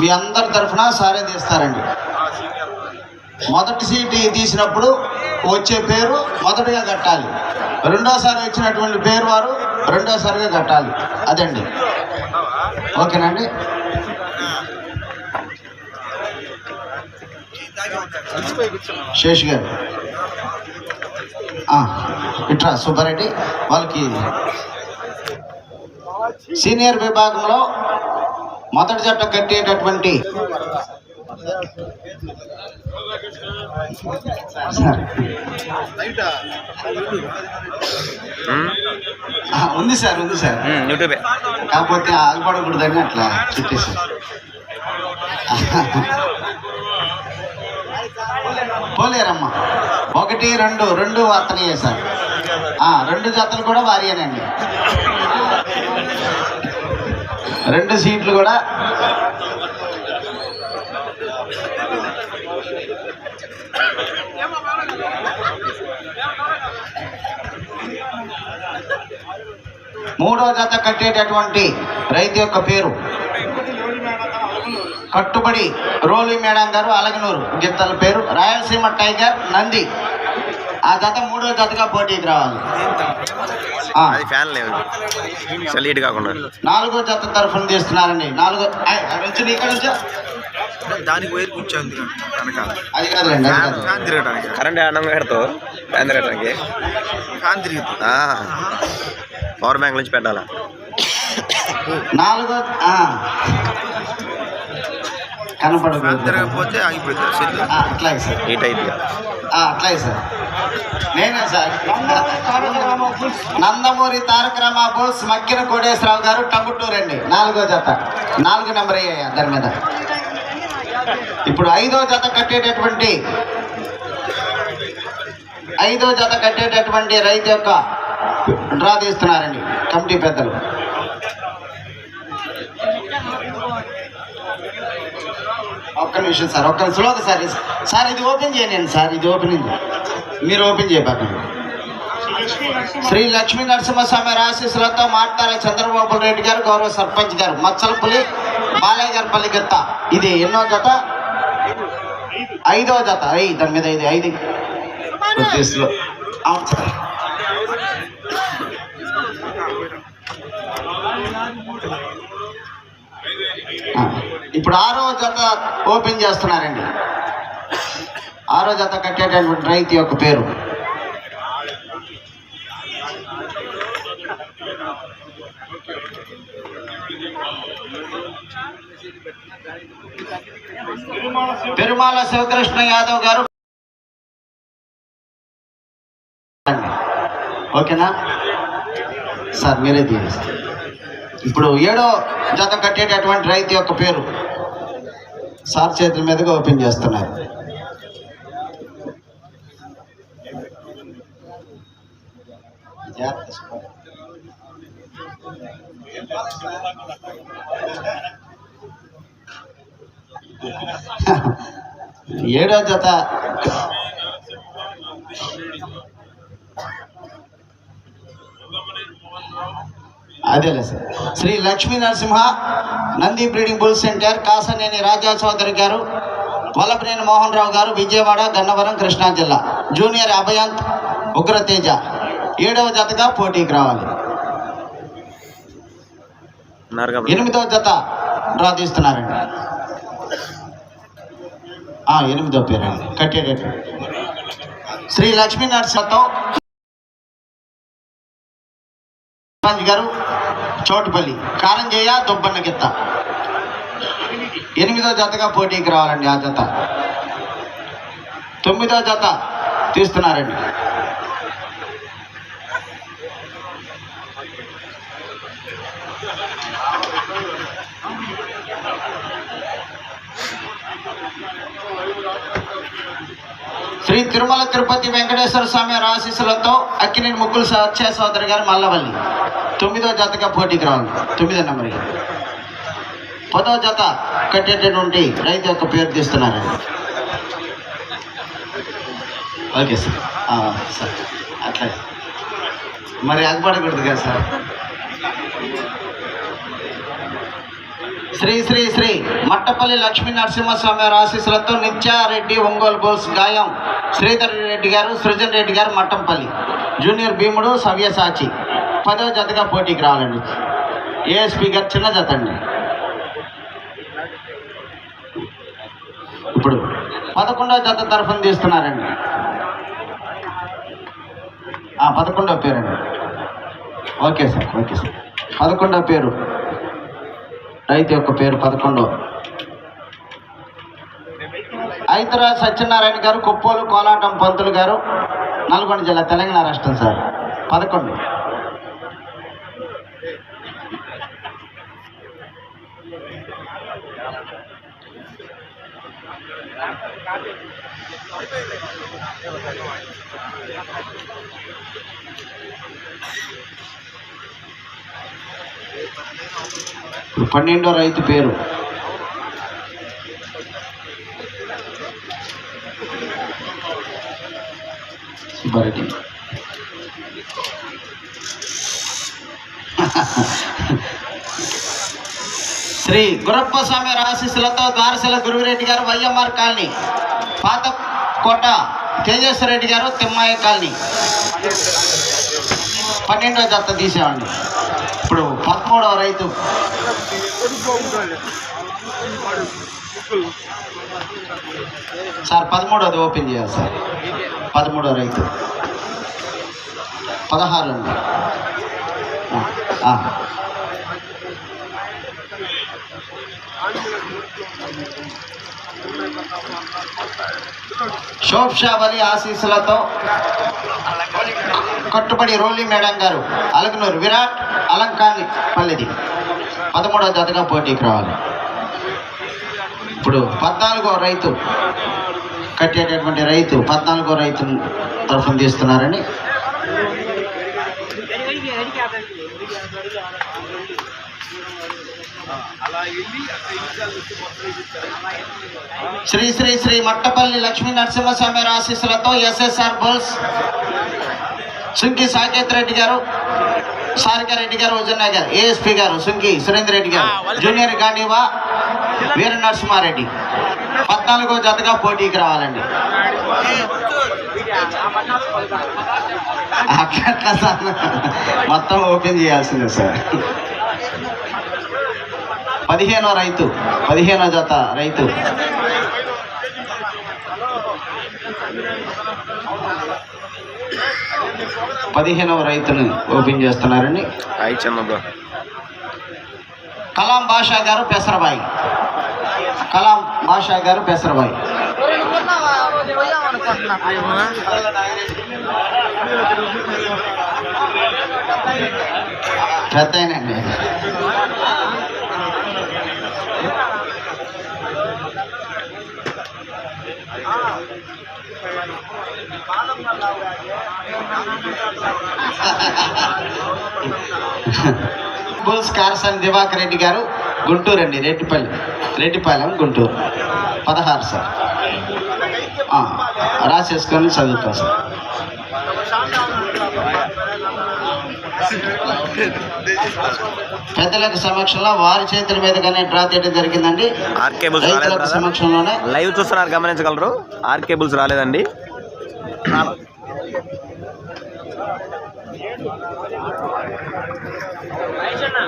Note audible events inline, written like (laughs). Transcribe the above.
మీ అందరి తరఫున సారే తీస్తారండి. మొదటి సీట్ తీసినప్పుడు వచ్చే పేరు మొదటగా కట్టాలి. రెండోసారి వచ్చినటువంటి పేరు వారు రెండోసారిగా కట్టాలి. అదండి. ఓకేనండి. శేష్ గారు. ఇట్రా సుబ్బారెడ్డి వాళ్ళకి. సీనియర్ విభాగంలో మొదటి జట్ట కట్టేటటువంటి సార్. ఆ, ఉంది సార్ ఉంది సార్. యూట్యూబే. కాకపోతే ఆగపడకూడదని అట్లా చెప్పేసి పోలేరమ్మా. ఒకటి రెండు రెండు అతనియే సార్. రెండు జతలు కూడా వారియేనండి రెండు సీట్లు కూడా. మూడో జత కట్టేటటువంటి రైతు యొక్క పేరు. కట్టుబడి రోలి మేడం గారు అలగనూరు. గిత్తల పేరు. రాయలసీమ టైగర్ నంది. ఆ జత మూడో జతగా పోటీకి రావాలి. ఫ్యాన్ కాకుండా. నాలుగో జత తరఫున తీస్తున్నారండి. నాలుగో నుంచి ఇక్కడ నుంచి. దానికి వైర్ కూర్చోంది వెనకాల అది కాదులేండి అది కాదు. ఫ్యాన్ తిరగడానికి కరెంట్ అన్నం పెడతావు ఫ్యాన్ తిరగడానికి ఫ్యాన్ తిరుగుతుంది? పవర్ బ్యాంక్ నుంచి పెట్టాలా? నాలుగో కనపడదు తిరగకపోతే ఆగిపోతుంది. అట్లాగే సార్. ఆ, అట్లాగే సార్. నేనే సార్. నందమూరి తారక రామా బోస్ మక్కిన కోటేశ్వరరావు గారు టంగుటూరు అండి నాలుగో జత. నాలుగు నెంబర్ అయ్యాయి దాని మీద. ఇప్పుడు ఐదో జత కట్టేటటువంటి ఐదో జత కట్టేటటువంటి రైతు యొక్క డ్రా తీస్తున్నారండి కమిటీ పెద్దలు. ఒక్క నిమిషం సార్ ఒక్క స్లోగా సార్ సార్ ఇది ఓపెన్ చేయండి సార్ ఇది ఓపెనింగ్ మీరు ఓపెన్ చేయబాకండి శ్రీ లక్ష్మీ నరసింహస్వామి ఆశీస్సులతో మాట్లాడే చంద్రబాబు రెడ్డి గారు గౌరవ సర్పంచ్ గారు మచ్చలపల్లి బాలయ్య గారి పల్లి గెత్త ఇది ఎన్నో జత? ఐదో జత. ఐ దాని మీద ఇది ఐదు. అవును సార్. ఇప్పుడు ఆరో జత ఓపెన్ చేస్తున్నారండి. ఆరో జత కట్టేటటువంటి రైతు యొక్క పేరు. పెరుమాల శివకృష్ణ యాదవ్ గారు. ఓకేనా? సార్ మీరే తీయండి ఇప్పుడు ఏడో జత కట్టేటటువంటి రైతు యొక్క పేరు. సార్ చేతుల మీదుగా ఓపెన్ చేస్తున్నారు. జాగ్రత్త చూసుకోండి. ఏడో జత అదేలే sir Shri Lakshmi Narasimha Nandi breeding bull centre Kasaneni Raja Chowdary garu Vallabhaneni Mohan Rao garu Vijayawada Gannavaram Krishna జిల్లా. జూనియర్ అభయాంత్ ఉగ్రతేజ. ఏడవ జతగా పోటీకి రావాలి. ఎనిమిదవ జత డ్రా తీస్తున్నారండి. ఎనిమిదో పేరండి కట్టేటట్టు. శ్రీ లక్ష్మీ సర్పంచ్ గారు చోటుపల్లి కారంజయ్య దుబ్బన్న గిత్త. ఎనిమిదో జతగా పోటీకి రావాలండి ఆ జత. తొమ్మిదో జత తీస్తున్నారండి. శ్రీ తిరుమల తిరుపతి వెంకటేశ్వర స్వామి ఆశీస్సులతో అక్కినేని ముగ్గులు సత్య సోదరి గారు మల్లవల్లి. తొమ్మిదో జతగా పోటీకి రావాలి. తొమ్మిదో నెంబర్. పదో జత కట్టేటటువంటి రైతు యొక్క పేరు తీస్తున్నారు? Okay sir. సార్. అట్లా. మరి ఆగపడకూడదు కదా సార్. శ్రీ శ్రీ శ్రీ మట్టపల్లి లక్ష్మీ నరసింహస్వామి వారి ఆశీస్సులతో నిత్యారెడ్డి ఒంగోలు బోల్స్ గాయం శ్రీధర్ రెడ్డి గారు సృజన్ రెడ్డి గారు మట్టంపల్లి. జూనియర్ భీముడు సవ్యసాచి పదవ జతగా పోటీకి రావాలండి. ఏఎస్పీ గారు చిన్న జత అండి. ఇప్పుడు పదకొండవ జత తరఫున తీస్తున్నారండి. పదకొండో పదకొండవ పేరండి. Okay sir okay sir. పదకొండవ పేరు. రైతు యొక్క పేరు పదకొండు. ఐతరా సత్యనారాయణ గారు కుప్పోలు కోలాటం పంతులు గారు నల్గొండ జిల్లా తెలంగాణ రాష్ట్రం సార్. పదకొండు. పన్నెండో రైతు పేరు. సుబ్బారెడ్డి. శ్రీ గురప్ప స్వామి ఆశీస్సులతో దారశల గురువిరెడ్డి గారు వైఎంఆర్ కాలనీ పాత కోట తేజస్వర రెడ్డి గారు తిమ్మాయ కాలనీ. పన్నెండో జత తీసేవండి ఇప్పుడు పదమూడవ రైతు. సార్ పదమూడవది ఓపెన్ చేయాలి సార్. పదమూడవ రైతు. పదహారు అండి. శోభాబలి ఆశీస్సులతో కట్టుబడి రోలీ మేడం గారు అలగనూరు విరాట్ అలంకాని పల్లిది. పదమూడవ జతగా పోటీకి రావాలి. ఇప్పుడు పద్నాలుగో రైతు కట్టేటటువంటి రైతు పద్నాలుగో రైతు తరఫున తీస్తున్నారని శ్రీ శ్రీ శ్రీ మట్టపల్లి లక్ష్మీ నరసింహస్వామి ఆశీస్సులతో ఎస్ఎస్ఆర్ బుల్స్. సుంకి సాకేత్ రెడ్డి గారు సారికారెడ్డి గారు ఉజన్న గారు ఏఎస్పి గారు సుంకి సురేందర్ రెడ్డి గారు జూనియర్ గాంధీవా వీర నరసింహారెడ్డి. పద్నాలుగో జతగా పోటీకి రావాలండి. అట్లా సార్ మొత్తం ఓపెన్ చేయాల్సిందే సార్. పదిహేనో రైతు పదిహేనో జత రైతు. పదిహేనవ రైతును ఓపెన్ చేస్తున్నారండి. కలాం బాషా గారు పెసరబాయి. కలాం బాషా గారు పెసరబాయి. పెద్దయినండి (laughs) బుల్స్ కార్సన్ దివాకర్ రెడ్డి గారు గుంటూరు అండి రెడ్డిపల్లి రెడ్డిపాలెం గుంటూరు. పదహారు సార్. రాసేసుకొని చదువుతాం సార్. పెద్దలకు సమక్షంలో వారి చేతుల మీదుగానే డ్రా తీయడం జరిగిందండి. సమక్షంలోనే లైవ్ చూస్తున్నారు గమనించగలరు. Are cables వైజన్న